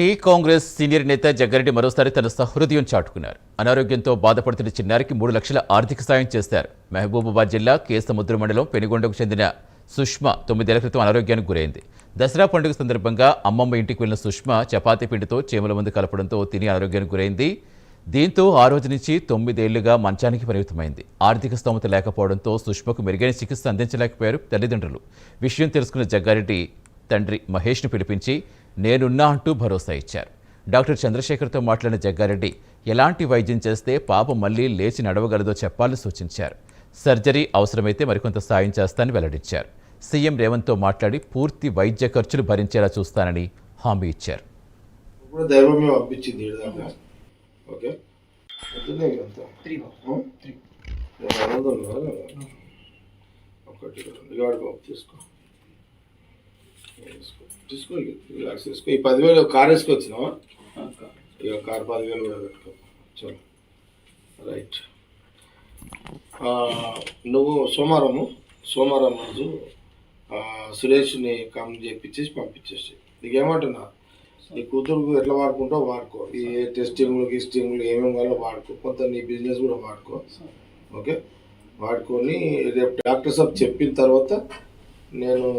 Tea Congress senior నేత జగ్గారెడ్డి మరోసారి తన సహృదయం చాటుకున్నారు. అనారోగ్యంతో బాధపడుతున్న చిన్నారికి మూడు లక్షల ఆర్థిక సాయం చేశారు. మహబూబాబాద్ జిల్లా కేసముద్ర మండలం పెనుగొండకు చెందిన సుష్మా తొమ్మిదేళ్ళ క్రితం అనారోగ్యానికి గురైంది. దసరా పండుగ సందర్భంగా అమ్మమ్మ ఇంటికి వెళ్ళిన సుష్మా చపాతీ పిండితో చేమల మందు కలపడంతో తిని అనారోగ్యానికి గురైంది. దీంతో ఆ రోజు నుంచి తొమ్మిదేళ్ళుగా మంచానికి పరిమితమైంది. ఆర్థిక స్తోమత లేకపోవడంతో సుష్మకు మెరుగైన చికిత్స అందించలేకపోయారు తల్లిదండ్రులు. విషయం తెలుసుకున్న జగ్గారెడ్డి తండ్రి మహేష్ను పిలిపించి నేనున్నా అంటూ భరోసా ఇచ్చారు. డాక్టర్ చంద్రశేఖర్తో మాట్లాడిన జగ్గారెడ్డి ఎలాంటి వైద్యం చేస్తే పాప మళ్ళీ లేచి నడవగలదో చెప్పాలని సూచించారు. సర్జరీ అవసరమైతే మరికొంత సాయం చేస్తానని వెల్లడించారు. సీఎం రేవంత్తో మాట్లాడి పూర్తి వైద్య ఖర్చులు భరించేలా చూస్తానని హామీ ఇచ్చారు. కూడా తీసుకో. రిలాక్స్ ఈ పదివేలు కార్ వేసుకొచ్చినావా? ఇక కార్ పదివేలు కూడా పెట్టుకో. చలో. రైట్ నువ్వు సోమవారము సోమవారం రోజు సురేష్ని కమ్ చేపించేసి పంపించేసి నీకేమంటున్నా? నీ కూతురుకు ఎట్లా వాడుకుంటావు వాడుకో. ఈ టెస్టింగ్లు గిస్టింగ్లు ఏమేమి కావాలో వాడుకో. కొంత నీ బిజినెస్ కూడా వాడుకో. ఓకే వాడుకొని రేపు డాక్టర్ సాబ్ చెప్పిన తర్వాత నేను